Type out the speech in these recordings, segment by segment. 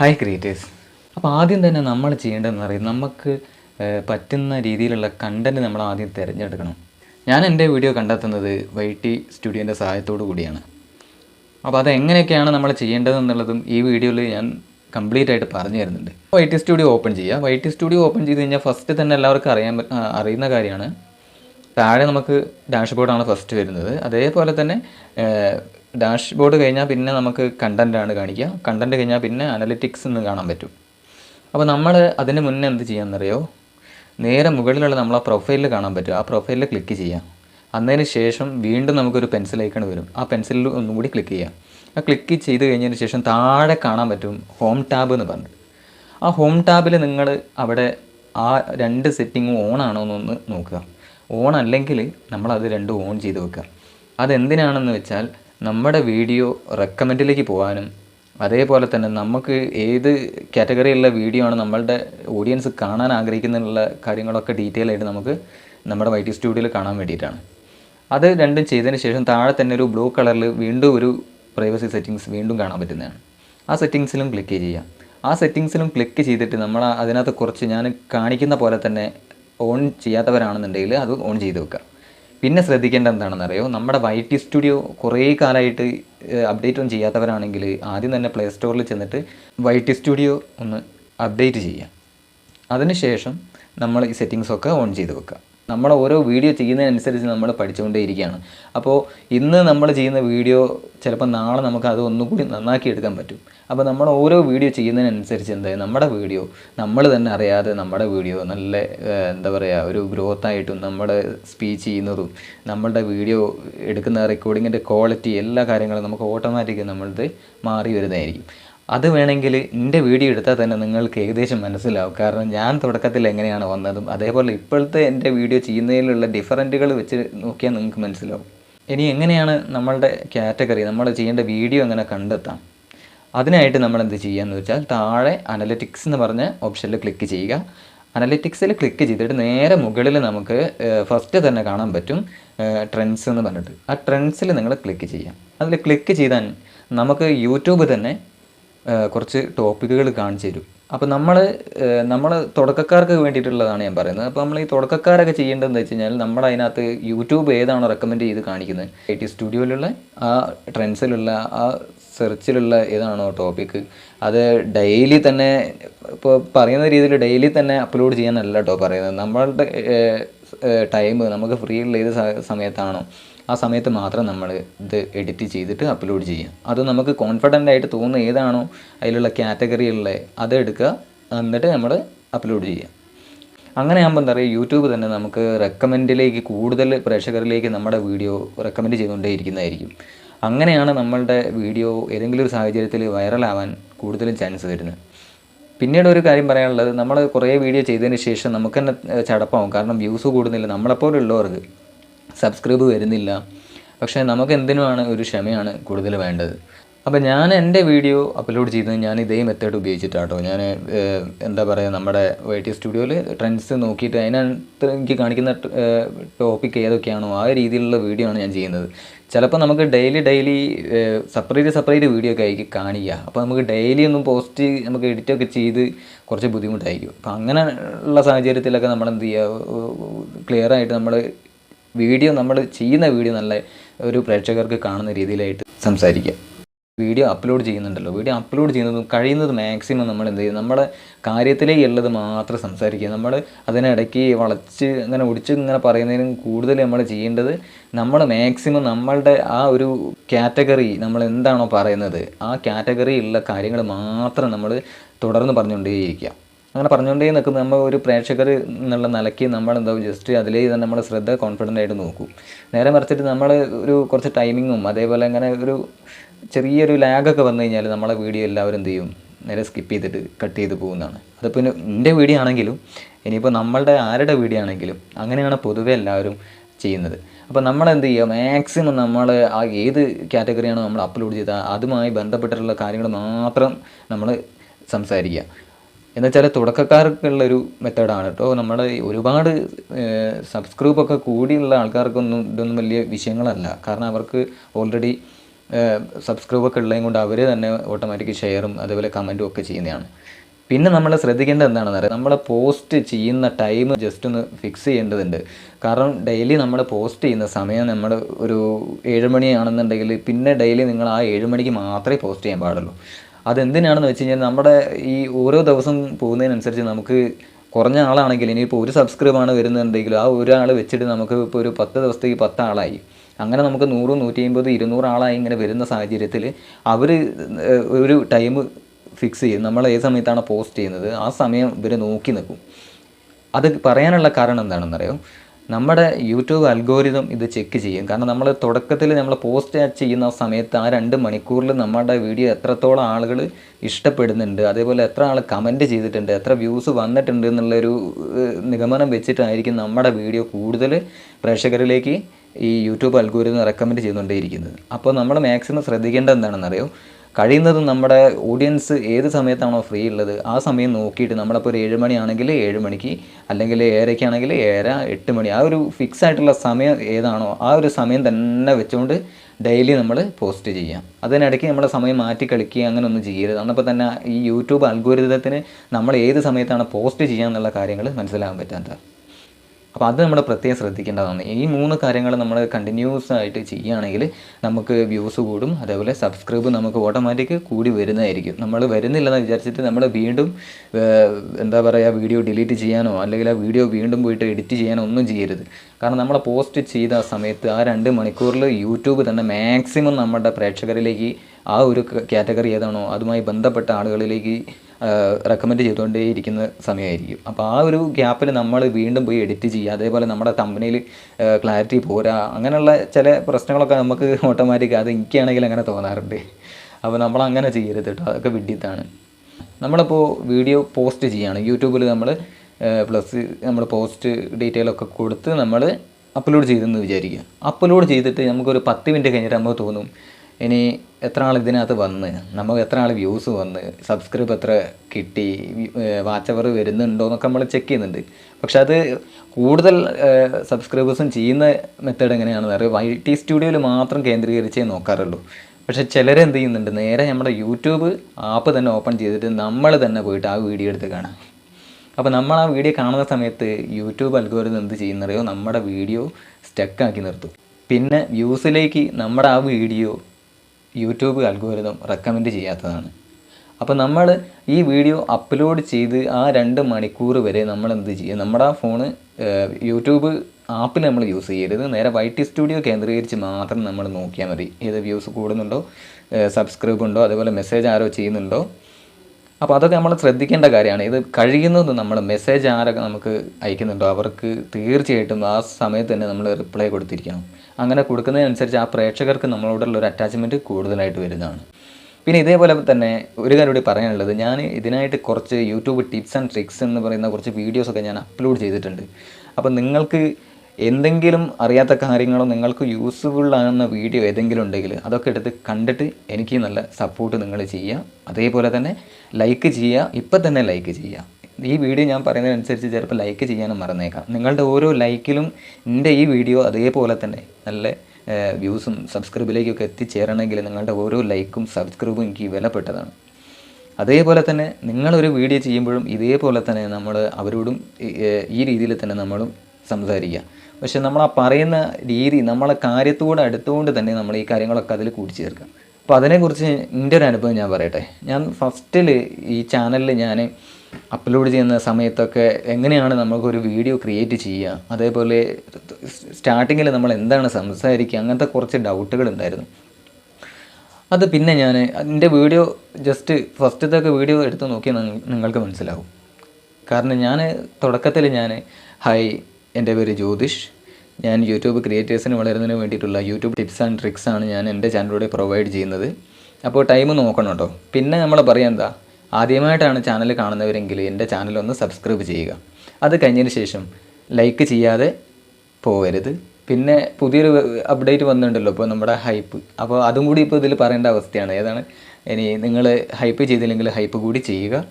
Hi creators അപ്പോൾ ആദ്യം തന്നെ നമ്മൾ ചെയ്യേണ്ടതെന്ന് പറയും നമുക്ക് പറ്റുന്ന രീതിയിലുള്ള കണ്ടന്റ് നമ്മൾ ആദ്യം തിരഞ്ഞെടുക്കണം. ഞാൻ എന്റെ വീഡിയോ കണ്ടെത്തുന്നത് വൈ ടി സ്റ്റുഡിയോന്റെ സഹായത്തോടു കൂടിയാണ്. അപ്പോൾ അത് എങ്ങനെയൊക്കെയാണ് നമ്മൾ ചെയ്യേണ്ടതെന്നുള്ളതും ഈ വീഡിയോയിൽ ഞാൻ കംപ്ലീറ്റ് ആയിട്ട് പറഞ്ഞു തരുന്നുണ്ട്. വൈ ടി സ്റ്റുഡിയോ ഓപ്പൺ ചെയ്യുക വൈ ടി സ്റ്റുഡിയോ ഓപ്പൺ ചെയ്ത് കഴിഞ്ഞാൽ ഫസ്റ്റ് തന്നെ എല്ലാവർക്കും അറിയാൻ അറിയുന്ന കാര്യമാണ്. താഴെ നമുക്ക് ഡാഷ്ബോർഡാണ് ഫസ്റ്റ് വരുന്നത്. അതേപോലെ തന്നെ ഡാഷ്ബോർഡ് കഴിഞ്ഞാൽ പിന്നെ നമുക്ക് കണ്ടന്റാണ് കാണിക്കുക. കണ്ടന്റ് കഴിഞ്ഞാൽ പിന്നെ അനലിറ്റിക്സ് എന്ന് കാണാൻ പറ്റും. അപ്പോൾ നമ്മൾ അതിന് മുന്നേ എന്ത് ചെയ്യാമെന്നറിയോ നേരെ മുകളിലുള്ള നമ്മൾ ആ പ്രൊഫൈലിൽ കാണാൻ പറ്റും. ആ പ്രൊഫൈലിൽ ക്ലിക്ക് ചെയ്യാം. അന്നതിന് ശേഷം വീണ്ടും നമുക്കൊരു പെൻസിൽ ഐക്കൺ വരും. ആ പെൻസിലിൽ ഒന്നും കൂടി ക്ലിക്ക് ചെയ്യാം. ആ ക്ലിക്ക് ചെയ്ത് കഴിഞ്ഞതിന് ശേഷം താഴെ കാണാൻ പറ്റും ഹോം ടാബ് എന്ന് പറഞ്ഞിട്ട് ആ ഹോം ടാബിൽ നിങ്ങൾ അവിടെ ആ രണ്ട് സെറ്റിങ്ങും ഓൺ ആണോ എന്നൊന്ന് നോക്കുക. ഓൺ അല്ലെങ്കിൽ നമ്മളത് രണ്ടും ഓൺ ചെയ്ത് വെക്കുക. അതെന്തിനാണെന്ന് വെച്ചാൽ നമ്മുടെ വീഡിയോ റെക്കമെൻഡിലേക്ക് പോകാനും അതേപോലെ തന്നെ നമുക്ക് ഏത് കാറ്റഗറിയിലുള്ള വീഡിയോ ആണ് നമ്മളുടെ ഓഡിയൻസ് കാണാൻ ആഗ്രഹിക്കുന്നുള്ള കാര്യങ്ങളൊക്കെ ഡീറ്റെയിൽ ആയിട്ട് നമുക്ക് നമ്മുടെ വൈ ടി സ്റ്റുഡിയോയിൽ കാണാൻ വേണ്ടിയിട്ടാണ്. അത് രണ്ടും ചെയ്തതിന് ശേഷം താഴെ തന്നെ ഒരു ബ്ലൂ കളറിൽ വീണ്ടും ഒരു പ്രൈവസി സെറ്റിങ്സ് വീണ്ടും കാണാൻ പറ്റുന്നതാണ്. ആ സെറ്റിങ്സിലും ക്ലിക്ക് ചെയ്യാം ആ സെറ്റിങ്സിലും ക്ലിക്ക് ചെയ്തിട്ട് നമ്മൾ അതിനകത്ത് കുറച്ച് ഞാൻ കാണിക്കുന്ന പോലെ തന്നെ ഓൺ ചെയ്യാത്തവരാണെന്നുണ്ടെങ്കിൽ അത് ഓൺ ചെയ്ത് വെക്കുക. പിന്നെ ശ്രദ്ധിക്കേണ്ട എന്താണെന്ന് അറിയോ നമ്മുടെ വൈ ടി സ്റ്റുഡിയോ കുറേ കാലമായിട്ട് അപ്ഡേറ്റ് ഒന്നും ചെയ്യാത്തവരാണെങ്കിൽ ആദ്യം തന്നെ പ്ലേ സ്റ്റോറിൽ ചെന്നിട്ട് വൈ ടി സ്റ്റുഡിയോ ഒന്ന് അപ്ഡേറ്റ് ചെയ്യുക. അതിനുശേഷം നമ്മൾ ഈ സെറ്റിങ്സൊക്കെ ഓൺ ചെയ്ത് വെക്കുക. നമ്മൾ ഓരോ വീഡിയോ ചെയ്യുന്നതിനനുസരിച്ച് നമ്മൾ പഠിച്ചുകൊണ്ടേയിരിക്കുകയാണ്. അപ്പോൾ ഇന്ന് നമ്മൾ ചെയ്യുന്ന വീഡിയോ ചിലപ്പോൾ നാളെ നമുക്ക് അത് ഒന്നുകൂടി നന്നാക്കി എടുക്കാൻ പറ്റും. അപ്പോൾ നമ്മൾ ഓരോ വീഡിയോ ചെയ്യുന്നതിനനുസരിച്ച് എന്താ നമ്മുടെ വീഡിയോ നമ്മൾ തന്നെ അറിയാതെ നമ്മുടെ വീഡിയോ നല്ല എന്താ പറയുക ഒരു ഗ്രോത്ത് ആയിട്ടും നമ്മുടെ സ്പീച്ച് ചെയ്യുന്നതും നമ്മളുടെ വീഡിയോ എടുക്കുന്ന റെക്കോർഡിങ്ങിന്റെ ക്വാളിറ്റി എല്ലാ കാര്യങ്ങളും നമുക്ക് ഓട്ടോമാറ്റിക്കായി നമ്മളത് മാറി വരുന്നതായിരിക്കും അത് വേണമെങ്കിൽ എന്റെ വീഡിയോ എടുത്താൽ തന്നെ നിങ്ങൾക്ക് ഏകദേശം മനസ്സിലാവും. കാരണം ഞാൻ തുടക്കത്തിൽ എങ്ങനെയാണ് വന്നതും അതേപോലെ ഇപ്പോഴത്തെ എന്റെ വീഡിയോ ചെയ്യുന്നതിലുള്ള ഡിഫറന്റുകൾ വെച്ച് നോക്കിയാൽ നിങ്ങൾക്ക് മനസ്സിലാവും. ഇനി എങ്ങനെയാണ് നമ്മളുടെ കാറ്റഗറി നമ്മൾ ചെയ്യേണ്ട വീഡിയോ എങ്ങനെ കണ്ടെത്താം? അതിനായിട്ട് നമ്മൾ എന്ത് ചെയ്യുകയെന്ന് വെച്ചാൽ താഴെ അനലറ്റിക്സ് എന്ന് പറഞ്ഞ ഓപ്ഷനിൽ ക്ലിക്ക് ചെയ്യുക. അനലറ്റിക്സിൽ ക്ലിക്ക് ചെയ്തിട്ട് നേരെ മുകളിൽ നമുക്ക് ഫസ്റ്റ് തന്നെ കാണാൻ പറ്റും ട്രെൻഡ്സ് എന്ന് പറഞ്ഞിട്ട്. ആ ട്രെൻഡ്സിൽ നിങ്ങൾ ക്ലിക്ക് ചെയ്യാം അതിൽ ക്ലിക്ക് ചെയ്താൽ നമുക്ക് യൂട്യൂബ് തന്നെ കുറച്ച് ടോപ്പിക്കുകൾ കാണിച്ചു തരും. അപ്പോൾ നമ്മൾ നമ്മൾ തുടക്കക്കാർക്ക് വേണ്ടിയിട്ടുള്ളതാണ് ഞാൻ പറയുന്നത്. അപ്പോൾ നമ്മൾ ഈ തുടക്കക്കാരൊക്കെ ചെയ്യേണ്ടതെന്ന് വെച്ച് കഴിഞ്ഞാൽ നമ്മൾ അതിനകത്ത് യൂട്യൂബ് ഏതാണോ റെക്കമെൻഡ് ചെയ്ത് കാണിക്കുന്നത്. ഐ ടി സ്റ്റുഡിയോയിലുള്ള ആ ട്രെൻഡ്സിലുള്ള ആ സെർച്ചിലുള്ള ഏതാണോ ടോപ്പിക്ക് അത് ഡെയിലി തന്നെ ഇപ്പോൾ പറയുന്ന രീതിയിൽ ഡെയിലി തന്നെ അപ്ലോഡ് ചെയ്യാനല്ല കേട്ടോ പറയുന്നത്. നമ്മളുടെ ടൈം നമുക്ക് ഫ്രീ ഉള്ള ഏത് സമയത്താണോ. ആ സമയത്ത് മാത്രം നമ്മൾ ഇത് എഡിറ്റ് ചെയ്തിട്ട് അപ്ലോഡ് ചെയ്യുക. അത് നമുക്ക് കോൺഫിഡന്റ് ആയിട്ട് തോന്നുന്ന ഏതാണോ അതിലുള്ള കാറ്റഗറി അത് എടുക്കുക. എന്നിട്ട് നമ്മൾ അപ്ലോഡ് ചെയ്യുക. അങ്ങനെ ആകുമ്പോൾ എന്താ പറയുക യൂട്യൂബ് തന്നെ നമുക്ക് റെക്കമെൻഡിലേക്ക് കൂടുതൽ പ്രേക്ഷകരിലേക്ക് നമ്മുടെ വീഡിയോ റെക്കമെൻഡ് ചെയ്തുകൊണ്ടേ ഇരിക്കുന്നതായിരിക്കും അങ്ങനെയാണ് നമ്മളുടെ വീഡിയോ ഏതെങ്കിലും ഒരു സാഹചര്യത്തിൽ വൈറലാവാൻ കൂടുതലും ചാൻസ് വരുന്നത്. പിന്നീട് ഒരു കാര്യം പറയാനുള്ളത് നമ്മൾ കുറേ വീഡിയോ ചെയ്തതിന് ശേഷം നമുക്ക് തന്നെ ചടപ്പാവും. കാരണം വ്യൂസ് കൂടുന്നില്ല. നമ്മളെപ്പോലുള്ളവർക്ക് സബ്സ്ക്രൈബ് വരുന്നില്ല. പക്ഷേ നമുക്ക് എന്തിനുമാണ് ഒരു ക്ഷമയാണ് കൂടുതൽ വേണ്ടത്? അപ്പോൾ ഞാൻ എന്റെ വീഡിയോ അപ്ലോഡ് ചെയ്തത് ഞാൻ ഇതേ മെത്തേഡ് ഉപയോഗിച്ചിട്ടാട്ടോ. ഞാൻ എന്താ പറയുക നമ്മുടെ വൈ ടി സ്റ്റുഡിയോയിൽ ട്രെൻഡ്സ് നോക്കിയിട്ട് അതിനകത്ത് എനിക്ക് കാണിക്കുന്ന ടോപ്പിക് ഏതൊക്കെയാണോ ആ രീതിയിലുള്ള വീഡിയോ ആണ് ഞാൻ ചെയ്യുന്നത്. ചിലപ്പോൾ നമുക്ക് daily daily separate separate video ഒക്കെ ആയിരിക്കും കാണിക്കുക. അപ്പോൾ നമുക്ക് ഡെയിലി ഒന്നും പോസ്റ്റ് നമുക്ക് എഡിറ്റൊക്കെ ചെയ്ത് കുറച്ച് ബുദ്ധിമുട്ടായിരിക്കും. അപ്പോൾ അങ്ങനെയുള്ള സാഹചര്യത്തിലൊക്കെ നമ്മൾ എന്ത് ചെയ്യുക ക്ലിയറായിട്ട് നമ്മൾ വീഡിയോ നമ്മൾ ചെയ്യുന്ന വീഡിയോ നല്ല ഒരു പ്രേക്ഷകർക്ക് കാണുന്ന രീതിയിലായിട്ട് സംസാരിക്കുക വീഡിയോ അപ്ലോഡ് ചെയ്യുന്നുണ്ടല്ലോ. വീഡിയോ അപ്ലോഡ് ചെയ്യുന്നത് കഴിയുന്നത് മാക്സിമം നമ്മൾ എന്ത് ചെയ്യും? നമ്മുടെ കാര്യത്തിലേക്ക് ഉള്ളത് മാത്രം സംസാരിക്കുക. നമ്മൾ അതിനിടയ്ക്ക് വളച്ച് അങ്ങനെ ഒടിച്ച് ഇങ്ങനെ പറയുന്നതിനും കൂടുതൽ നമ്മൾ ചെയ്യേണ്ടത് നമ്മൾ മാക്സിമം നമ്മളുടെ ആ ഒരു കാറ്റഗറി നമ്മൾ എന്താണോ പറയുന്നത് ആ കാറ്റഗറി ഉള്ള കാര്യങ്ങൾ മാത്രം നമ്മൾ തുടർന്ന് പറഞ്ഞുകൊണ്ടേയിരിക്കുക. അങ്ങനെ പറഞ്ഞുകൊണ്ടേ നിൽക്കുമ്പോൾ നമ്മൾ ഒരു പ്രേക്ഷകർ എന്നുള്ള നിലയ്ക്ക് നമ്മൾ എന്താ ജസ്റ്റ് അതിലേ തന്നെ നമ്മൾ ശ്രദ്ധ കോൺഫിഡന്റ് ആയിട്ട് നോക്കും. നേരെ മറിച്ചിട്ട് നമ്മൾ ഒരു കുറച്ച് ടൈമിങ്ങും അതേപോലെ അങ്ങനെ ഒരു ചെറിയൊരു ലാഗൊക്കെ വന്നു കഴിഞ്ഞാൽ നമ്മളെ വീഡിയോ എല്ലാവരും എന്ത് ചെയ്യും? നേരെ സ്കിപ്പ് ചെയ്തിട്ട് കട്ട് ചെയ്ത് പോകുന്നതാണ്. അതിപ്പോൾ എന്റെ വീഡിയോ ആണെങ്കിലും ഇനിയിപ്പോൾ നമ്മളുടെ ആരുടെ വീഡിയോ ആണെങ്കിലും അങ്ങനെയാണ് പൊതുവേ എല്ലാവരും ചെയ്യുന്നത്. അപ്പോൾ നമ്മൾ എന്ത് ചെയ്യുക മാക്സിമം നമ്മൾ ആ ഏത് കാറ്റഗറിയാണോ നമ്മൾ അപ്ലോഡ് ചെയ്താൽ അതുമായി ബന്ധപ്പെട്ടിട്ടുള്ള കാര്യങ്ങൾ മാത്രം നമ്മൾ സംസാരിക്കുക. എന്നുവെച്ചാൽ തുടക്കക്കാർക്കുള്ളൊരു മെത്തേഡാണ് കേട്ടോ. നമ്മൾ ഒരുപാട് സബ്സ്ക്രൈബൊക്കെ കൂടിയുള്ള ആൾക്കാർക്കൊന്നും ഇതൊന്നും വലിയ വിഷയങ്ങളല്ല. കാരണം അവർക്ക് ഓൾറെഡി സബ്സ്ക്രൈബൊക്കെ ഉള്ളതും കൊണ്ട് അവർ തന്നെ ഓട്ടോമാറ്റിക് ഷെയറും അതേപോലെ കമന്റും ഒക്കെ ചെയ്യുന്നതാണ്. പിന്നെ നമ്മൾ ശ്രദ്ധിക്കേണ്ടത് എന്താണെന്ന് അറിയാം? നമ്മൾ പോസ്റ്റ് ചെയ്യുന്ന ടൈം ജസ്റ്റ് ഒന്ന് ഫിക്സ് ചെയ്യേണ്ടതുണ്ട്. കാരണം ഡെയിലി നമ്മൾ പോസ്റ്റ് ചെയ്യുന്ന സമയം നമ്മൾ ഒരു ഏഴ് മണിയാണെന്നുണ്ടെങ്കിൽ പിന്നെ ഡെയിലി നിങ്ങൾ ആ ഏഴ് മണിക്ക് മാത്രമേ പോസ്റ്റ് ചെയ്യാൻ പാടുള്ളൂ. അതെന്തിനാണെന്ന് വെച്ച് കഴിഞ്ഞാൽ നമ്മുടെ ഈ ഓരോ ദിവസം പോകുന്നതിനനുസരിച്ച് നമുക്ക് കുറഞ്ഞ ആളാണെങ്കിൽ ഇനിയിപ്പോൾ ഒരു സബ്സ്ക്രൈബാണ് വരുന്നുണ്ടെങ്കിൽ ആ ഒരാൾ വെച്ചിട്ട് നമുക്ക് ഇപ്പോൾ ഒരു പത്ത് ദിവസത്തേക്ക് പത്ത് ആളായി അങ്ങനെ നമുക്ക് നൂറ് നൂറ്റി അമ്പത് ഇരുന്നൂറ് ആളായി ഇങ്ങനെ വരുന്ന സാഹചര്യത്തിൽ അവർ ഒരു ടൈം ഫിക്സ് ചെയ്യും. നമ്മൾ ഏത് സമയത്താണ് പോസ്റ്റ് ചെയ്യുന്നത്? ആ സമയം ഇവർ നോക്കി നിൽക്കും. അത് പറയാനുള്ള കാരണം എന്താണെന്നറിയോ? നമ്മുടെ യൂട്യൂബ് അൽഗോരിതം ഇത് ചെക്ക് ചെയ്യും. കാരണം നമ്മൾ തുടക്കത്തിൽ നമ്മൾ പോസ്റ്റ് ചെയ്യുന്ന സമയത്ത് ആ രണ്ട് മണിക്കൂറിൽ നമ്മുടെ വീഡിയോ എത്രത്തോളം ആളുകൾ ഇഷ്ടപ്പെടുന്നുണ്ട് അതേപോലെ എത്ര ആൾ കമന്റ് ചെയ്തിട്ടുണ്ട് എത്ര വ്യൂസ് വന്നിട്ടുണ്ട് എന്നുള്ളൊരു നിഗമനം വെച്ചിട്ടായിരിക്കും നമ്മുടെ വീഡിയോ കൂടുതൽ പ്രേക്ഷകരിലേക്ക് ഈ യൂട്യൂബ് അൽഗോരിതം റെക്കമെൻഡ് ചെയ്തുകൊണ്ടേയിരിക്കുന്നത്. അപ്പോൾ നമ്മൾ മാക്സിമം ശ്രദ്ധിക്കേണ്ടത് എന്താണെന്നറിയോ? കഴിയുന്നതും നമ്മുടെ ഓഡിയൻസ് ഏത് സമയത്താണോ ഫ്രീ ഉള്ളത് ആ സമയം നോക്കിയിട്ട് നമ്മളിപ്പോൾ ഒരു ഏഴ് മണിയാണെങ്കിൽ ഏഴ് മണിക്ക് അല്ലെങ്കിൽ ഏഴരയ്ക്കാണെങ്കിൽ ഏഴര എട്ട് മണി ആ ഒരു ഫിക്സ് ആയിട്ടുള്ള സമയം ഏതാണോ ആ ഒരു സമയം തന്നെ വെച്ചുകൊണ്ട് ഡെയിലി നമ്മൾ പോസ്റ്റ് ചെയ്യാം. അതിനിടയ്ക്ക് നമ്മുടെ സമയം മാറ്റി കളിക്കുക അങ്ങനെ ഒന്നും ചെയ്യരുത്. അന്നപ്പോൾ തന്നെ ഈ യൂട്യൂബ് അൽഗോരിതത്തിന് നമ്മൾ ഏത് സമയത്താണ് പോസ്റ്റ് ചെയ്യുക എന്നുള്ള കാര്യങ്ങൾ മനസ്സിലാകാൻ പറ്റാത്ത അപ്പോൾ അത് നമ്മൾ പ്രത്യേകം ശ്രദ്ധിക്കേണ്ടതാണ്. ഈ മൂന്ന് കാര്യങ്ങൾ നമ്മൾ കണ്ടിന്യൂസ് ആയിട്ട് ചെയ്യുകയാണെങ്കിൽ നമുക്ക് വ്യൂസ് കൂടും അതേപോലെ സബ്സ്ക്രൈബ് നമുക്ക് ഓട്ടോമാറ്റിക് കൂടി വരുന്നതായിരിക്കും. നമ്മൾ വരുന്നില്ലെന്ന് വിചാരിച്ചിട്ട് നമ്മൾ വീണ്ടും എന്താ പറയുക വീഡിയോ ഡിലീറ്റ് ചെയ്യാനോ അല്ലെങ്കിൽ ആ വീഡിയോ വീണ്ടും പോയിട്ട് എഡിറ്റ് ചെയ്യാനോ ഒന്നും ചെയ്യരുത്. കാരണം നമ്മൾ പോസ്റ്റ് ചെയ്ത ആ സമയത്ത് ആ രണ്ട് മണിക്കൂറിൽ യൂട്യൂബ് തന്നെ മാക്സിമം നമ്മുടെ പ്രേക്ഷകരിലേക്ക് ആ ഒരു കാറ്റഗറി ഏതാണോ അതുമായി ബന്ധപ്പെട്ട ആളുകളിലേക്ക് റെക്കമെൻഡ് ചെയ്തുകൊണ്ടേയിരിക്കുന്ന സമയമായിരിക്കും. അപ്പോൾ ആ ഒരു ഗ്യാപ്പിൽ നമ്മൾ വീണ്ടും പോയി എഡിറ്റ് ചെയ്യുക. അതേപോലെ നമ്മുടെ കമ്പനിയിൽ ക്ലാരിറ്റി പോരാ. അങ്ങനെയുള്ള ചില പ്രശ്നങ്ങളൊക്കെ നമുക്ക് ഓട്ടോമാറ്റിക് അത് എനിക്കാണെങ്കിൽ അങ്ങനെ തോന്നാറുണ്ട്. അപ്പോൾ നമ്മൾ അങ്ങനെ ചെയ്യരുത് കേട്ടോ അതൊക്കെ വിഡ്ഢിത്താണ്. നമ്മളിപ്പോൾ വീഡിയോ പോസ്റ്റ് ചെയ്യുകയാണ് യൂട്യൂബിൽ നമ്മൾ പ്ലസ് നമ്മൾ പോസ്റ്റ് ഡീറ്റെയിൽ ഒക്കെ കൊടുത്ത് നമ്മൾ അപ്ലോഡ് ചെയ്തെന്ന് വിചാരിക്കുക. അപ്ലോഡ് ചെയ്തിട്ട് നമുക്കൊരു പത്ത് മിനിറ്റ് കഴിഞ്ഞിട്ട് നമുക്ക് തോന്നും ഇനി എത്ര ആൾ ഇതിനകത്ത് വന്ന്? നമുക്ക് എത്ര ആൾ വ്യൂസ് വന്ന്? സബ്സ്ക്രൈബ് എത്ര കിട്ടി? വാച്ച് അവർ വരുന്നുണ്ടോ എന്നൊക്കെ നമ്മൾ ചെക്ക് ചെയ്യുന്നുണ്ട്. പക്ഷെ അത് കൂടുതൽ സബ്സ്ക്രൈബേഴ്സും ചെയ്യുന്ന മെത്തേഡ് എങ്ങനെയാണെന്ന് അറിയാം? വൈ ടി സ്റ്റുഡിയോയിൽ മാത്രം കേന്ദ്രീകരിച്ചേ നോക്കാറുള്ളൂ. പക്ഷെ ചിലരെന്ത് ചെയ്യുന്നുണ്ട്? നേരെ നമ്മുടെ യൂട്യൂബ് ആപ്പ് തന്നെ ഓപ്പൺ ചെയ്തിട്ട് നമ്മൾ തന്നെ പോയിട്ട് ആ വീഡിയോ എടുത്ത് കാണാം. അപ്പോൾ നമ്മൾ ആ വീഡിയോ കാണുന്ന സമയത്ത് യൂട്യൂബ് അൽഗോരിതം എന്ത് ചെയ്യുന്നറിയോ? നമ്മുടെ വീഡിയോ സ്റ്റക്കാക്കി നിർത്തും. പിന്നെ വ്യൂസിലേക്ക് നമ്മുടെ ആ വീഡിയോ യൂട്യൂബ് അൽഗോരിതം റെക്കമെൻഡ് ചെയ്യാത്തതാണ്. അപ്പോൾ നമ്മൾ ഈ വീഡിയോ അപ്ലോഡ് ചെയ്ത് ആ രണ്ട് മണിക്കൂർ വരെ നമ്മൾ എന്ത് ചെയ്യുക നമ്മുടെ ആ ഫോണ് യൂട്യൂബ് ആപ്പിൽ നമ്മൾ യൂസ് ചെയ്യരുത്. നേരെ വൈ ടി സ്റ്റുഡിയോ കേന്ദ്രീകരിച്ച് മാത്രം നമ്മൾ നോക്കിയാൽ മതി. ഏത് വ്യൂസ് കൂടുന്നുണ്ടോ സബ്സ്ക്രൈബ് ഉണ്ടോ അതേപോലെ മെസ്സേജ് ആരോ ചെയ്യുന്നുണ്ടോ അപ്പോൾ അതൊക്കെ നമ്മൾ ശ്രദ്ധിക്കേണ്ട കാര്യമാണ്. ഇത് കഴിയുന്നതും നമ്മൾ മെസ്സേജ് ആരൊക്കെ നമുക്ക് അയക്കുന്നുണ്ടോ അവർക്ക് തീർച്ചയായിട്ടും ആ സമയത്ത് തന്നെ നമ്മൾ റിപ്ലൈ കൊടുത്തിരിക്കണം. അങ്ങനെ കൊടുക്കുന്നതിനനുസരിച്ച് ആ പ്രേക്ഷകർക്ക് നമ്മളോടുള്ള ഒരു അറ്റാച്ച്മെന്റ് കൂടുതലായിട്ട് വരുന്നതാണ്. പിന്നെ ഇതേപോലെ തന്നെ ഒരു കാര്യം കൂടി പറയാനുള്ളത്. ഞാൻ ഇതിനായിട്ട് കുറച്ച് യൂട്യൂബ് ടിപ്സ് ആൻഡ് ട്രിക്സ് എന്ന് പറയുന്ന കുറച്ച് വീഡിയോസൊക്കെ ഞാൻ അപ്ലോഡ് ചെയ്തിട്ടുണ്ട്. അപ്പോൾ നിങ്ങൾക്ക് എന്തെങ്കിലും അറിയാത്ത കാര്യങ്ങളോ നിങ്ങൾക്ക് യൂസ്ഫുൾ ആകുന്ന വീഡിയോ ഏതെങ്കിലും ഉണ്ടെങ്കിൽ അതൊക്കെ എടുത്ത് കണ്ടിട്ട് എനിക്ക് നല്ല സപ്പോർട്ട് നിങ്ങൾ ചെയ്യുക. അതേപോലെ തന്നെ ലൈക്ക് ചെയ്യുക. ഇപ്പം തന്നെ ലൈക്ക് ചെയ്യുക. ഈ വീഡിയോ ഞാൻ പറയുന്നതിനനുസരിച്ച് ചിലപ്പോൾ ലൈക്ക് ചെയ്യാനും മറന്നേക്കാം. നിങ്ങളുടെ ഓരോ ലൈക്കിലും എന്റെ ഈ വീഡിയോ അതേപോലെ തന്നെ നല്ല വ്യൂസും സബ്സ്ക്രൈബിലേക്കൊക്കെ എത്തിച്ചേരണമെങ്കിൽ നിങ്ങളുടെ ഓരോ ലൈക്കും സബ്സ്ക്രൈബും എനിക്ക് വിലപ്പെട്ടതാണ്. അതേപോലെ തന്നെ നിങ്ങളൊരു വീഡിയോ ചെയ്യുമ്പോഴും ഇതേപോലെ തന്നെ നമ്മൾ അവരോടും ഈ- രീതിയിൽ തന്നെ നമ്മളും സംസാരിക്കുക. പക്ഷെ നമ്മൾ ആ പറയുന്ന രീതി നമ്മളെ കാര്യത്തോട് അടുത്തുകൊണ്ട് തന്നെ നമ്മൾ ഈ കാര്യങ്ങളൊക്കെ അതിൽ കൂട്ടിച്ചേർക്കുക അപ്പോൾ അതിനെക്കുറിച്ച് എന്റെ ഒരു അനുഭവം ഞാൻ പറയട്ടെ. ഞാൻ ഫസ്റ്റിൽ ഈ ചാനലിൽ ഞാൻ അപ്ലോഡ് ചെയ്യുന്ന സമയത്തൊക്കെ എങ്ങനെയാണ് നമുക്കൊരു വീഡിയോ ക്രിയേറ്റ് ചെയ്യുക അതേപോലെ സ്റ്റാർട്ടിങ്ങിൽ നമ്മൾ എന്താണ് സംസാരിക്കുക അങ്ങനത്തെ കുറച്ച് ഡൗട്ടുകൾ ഉണ്ടായിരുന്നു. അത് പിന്നെ ഞാൻ എന്റെ വീഡിയോ ജസ്റ്റ് ഫസ്റ്റത്തൊക്കെ വീഡിയോ എടുത്ത് നോക്കിയാൽ നിങ്ങൾക്ക് മനസ്സിലാവും. കാരണം ഞാൻ തുടക്കത്തിൽ ഞാൻ ഹായ് എന്റെ പേര് ജ്യോതിഷ്. ഞാൻ യൂട്യൂബ് ക്രിയേറ്റേഴ്സിന് വളരുന്നതിന് വേണ്ടിയിട്ടുള്ള യൂട്യൂബ് ടിപ്സ് ആൻഡ് ട്രിക്സ് ആണ് ഞാൻ എന്റെ ചാനലിലൂടെ പ്രൊവൈഡ് ചെയ്യുന്നത്. അപ്പോൾ ടൈം നോക്കണം കേട്ടോ. പിന്നെ നമ്മൾ പറയാം എന്താ? ആദ്യമായിട്ടാണ് ചാനൽ കാണുന്നവരെങ്കിൽ എന്റെ ചാനൽ ഒന്ന് സബ്സ്ക്രൈബ് ചെയ്യുക. അത് കഴിഞ്ഞതിന് ശേഷം ലൈക്ക് ചെയ്യാതെ പോകരുത് പിന്നെ പുതിയൊരു അപ്ഡേറ്റ് വന്നിട്ടുണ്ടല്ലോ ഇപ്പോൾ നമ്മുടെ ഹൈപ്പ്. അപ്പോൾ അതും കൂടി ഇപ്പോൾ ഇതിൽ പറയേണ്ട അവസ്ഥയാണ്. ഏതാണ്? ഇനി നിങ്ങൾ ഹൈപ്പ് ചെയ്തില്ലെങ്കിൽ ഹൈപ്പ് കൂടി ചെയ്യുക.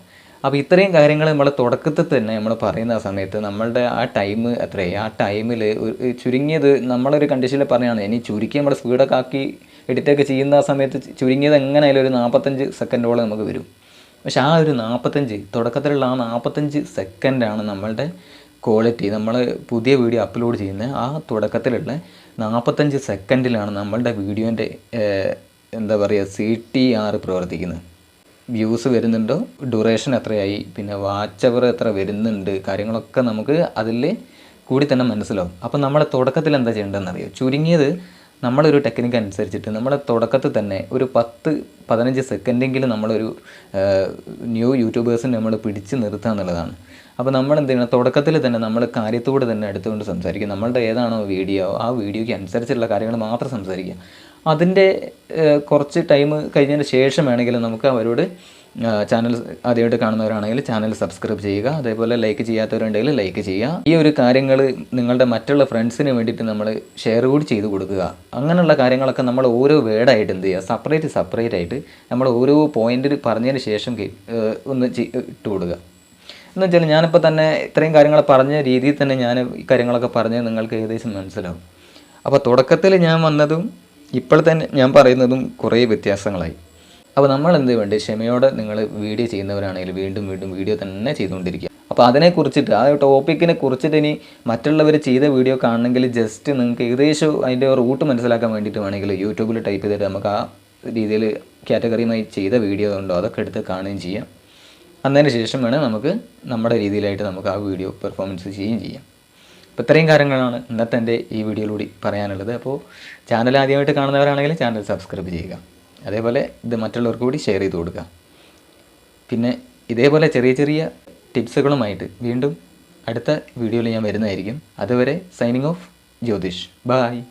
അപ്പോൾ ഇത്രയും കാര്യങ്ങൾ നമ്മൾ തുടക്കത്തിൽ തന്നെ നമ്മൾ പറയുന്ന സമയത്ത് നമ്മളുടെ ആ ടൈം എത്രയായി ആ ടൈമിൽ ചുരുങ്ങിയത് നമ്മളൊരു കണ്ടീഷനിൽ പറയുകയാണ് ഇനി ചുരുക്കി നമ്മൾ സ്പീഡൊക്കെ ആക്കി എഡിറ്റൊക്കെ ചെയ്യുന്ന ആ സമയത്ത് ചുരുങ്ങിയത് എങ്ങനെയായാലും ഒരു നാൽപ്പത്തഞ്ച് സെക്കൻഡോളം നമുക്ക് വരും. പക്ഷെ ആ ഒരു നാൽപ്പത്തഞ്ച് തുടക്കത്തിലുള്ള ആ നാൽപ്പത്തഞ്ച് സെക്കൻഡാണ് നമ്മളുടെ ക്വാളിറ്റി നമ്മൾ പുതിയ വീഡിയോ അപ്ലോഡ് ചെയ്യുന്ന ആ തുടക്കത്തിലുള്ള നാൽപ്പത്തഞ്ച് സെക്കൻഡിലാണ് നമ്മളുടെ വീഡിയോന്റെ എന്താ പറയുക സി ടി ആർ പ്രവർത്തിക്കുന്നത്. വ്യൂസ് വരുന്നുണ്ടോ? ഡ്യൂറേഷൻ എത്രയായി? പിന്നെ വാച്ച് അവർ എത്ര വരുന്നുണ്ട്? കാര്യങ്ങളൊക്കെ നമുക്ക് അതിൽ കൂടി തന്നെ മനസ്സിലാവും. അപ്പോൾ നമ്മൾ തുടക്കത്തിൽ എന്താ ചെയ്യേണ്ടതെന്ന് അറിയോ? ചുരുങ്ങിയത് നമ്മളൊരു ടെക്നിക്ക് അനുസരിച്ചിട്ട് നമ്മുടെ തുടക്കത്തിൽ തന്നെ ഒരു പത്ത് പതിനഞ്ച് സെക്കൻഡെങ്കിലും നമ്മളൊരു ന്യൂ യൂട്യൂബേഴ്സിനെ നമ്മൾ പിടിച്ച് നിർത്തുക എന്നുള്ളതാണ്. അപ്പോൾ നമ്മൾ എന്ത് ചെയ്യണം തുടക്കത്തിൽ തന്നെ നമ്മൾ കാര്യത്തോട് തന്നെ എടുത്തുകൊണ്ട് സംസാരിക്കും നമ്മളുടെ ഏതാണോ വീഡിയോ ആ വീഡിയോയ്ക്ക് അനുസരിച്ചുള്ള കാര്യങ്ങൾ മാത്രം സംസാരിക്കുക. അതിന്റെ കുറച്ച് ടൈം കഴിഞ്ഞതിന് ശേഷം വേണമെങ്കിലും നമുക്ക് അവരോട് ചാനൽ ആദ്യമായിട്ട് കാണുന്നവരാണെങ്കിൽ ചാനൽ സബ്സ്ക്രൈബ് ചെയ്യുക. അതേപോലെ ലൈക്ക് ചെയ്യാത്തവരുണ്ടെങ്കിൽ ലൈക്ക് ചെയ്യുക. ഈ ഒരു കാര്യങ്ങൾ നിങ്ങളുടെ മറ്റുള്ള ഫ്രണ്ട്സിന് വേണ്ടിയിട്ട് നമ്മൾ ഷെയർ കൂടി ചെയ്ത് കൊടുക്കുക. അങ്ങനെയുള്ള കാര്യങ്ങളൊക്കെ നമ്മൾ ഓരോ വേർഡായിട്ട് എന്ത് ചെയ്യുക? സെപ്പറേറ്റ് സെപ്പറേറ്റ് ആയിട്ട് നമ്മൾ ഓരോ പോയിന്റിൽ പറഞ്ഞതിന് ശേഷം ഒന്ന് ഇട്ട് കൊടുക്കുക. എന്ന് വെച്ചാൽ ഞാനിപ്പോൾ തന്നെ ഇത്രയും കാര്യങ്ങൾ പറഞ്ഞ രീതിയിൽ തന്നെ ഞാൻ ഈ കാര്യങ്ങളൊക്കെ പറഞ്ഞ് നിങ്ങൾക്ക് ഏകദേശം മനസ്സിലാവും. അപ്പോൾ തുടക്കത്തിൽ ഞാൻ വന്നതും ഇപ്പോൾ തന്നെ ഞാൻ പറയുന്നതും കുറേ വ്യത്യാസങ്ങളായി. അപ്പോൾ നമ്മൾ എന്ത് വേണ്ടേ? ക്ഷമയോടെ നിങ്ങൾ വീഡിയോ ചെയ്യുന്നവരാണെങ്കിൽ വീണ്ടും വീണ്ടും വീഡിയോ തന്നെ ചെയ്തുകൊണ്ടിരിക്കുക. അപ്പോൾ അതിനെക്കുറിച്ചിട്ട് ആ ടോപ്പിക്കിനെ കുറിച്ചിട്ട് ഇനി മറ്റുള്ളവർ ചെയ്ത വീഡിയോ കാണണമെങ്കിൽ ജസ്റ്റ് നിങ്ങൾക്ക് ഏകദേശം അതിന്റെ റൂട്ട് മനസ്സിലാക്കാൻ വേണ്ടിയിട്ട് വേണമെങ്കിൽ യൂട്യൂബിൽ ടൈപ്പ് ചെയ്തിട്ട് നമുക്ക് ആ രീതിയിൽ കാറ്റഗറിയുമായി ചെയ്ത വീഡിയോ ഉണ്ടോ അതൊക്കെ എടുത്ത് കാണുകയും ചെയ്യാം. അന്നതിന് ശേഷം വേണം നമുക്ക് നമ്മുടെ രീതിയിലായിട്ട് നമുക്ക് ആ വീഡിയോ പെർഫോമൻസ് ചെയ്യുകയും ചെയ്യാം. അപ്പോൾ ഇത്രയും കാര്യങ്ങളാണ് ഇന്നത്തെ എന്റെ ഈ വീഡിയോയിലൂടെ പറയാനുള്ളത്. അപ്പോൾ ചാനൽ ആദ്യമായിട്ട് കാണുന്നവരാണെങ്കിൽ ചാനൽ സബ്സ്ക്രൈബ് ചെയ്യുക. അതേപോലെ ഇത് മറ്റുള്ളവർക്ക് കൂടി ഷെയർ ചെയ്ത് കൊടുക്കുക. പിന്നെ ഇതേപോലെ ചെറിയ ചെറിയ ടിപ്സുകളുമായിട്ട് വീണ്ടും അടുത്ത വീഡിയോയിൽ ഞാൻ വരുന്നതായിരിക്കും. അതുവരെ സൈനിങ് ഓഫ് ജ്യോതിഷ്. ബായ്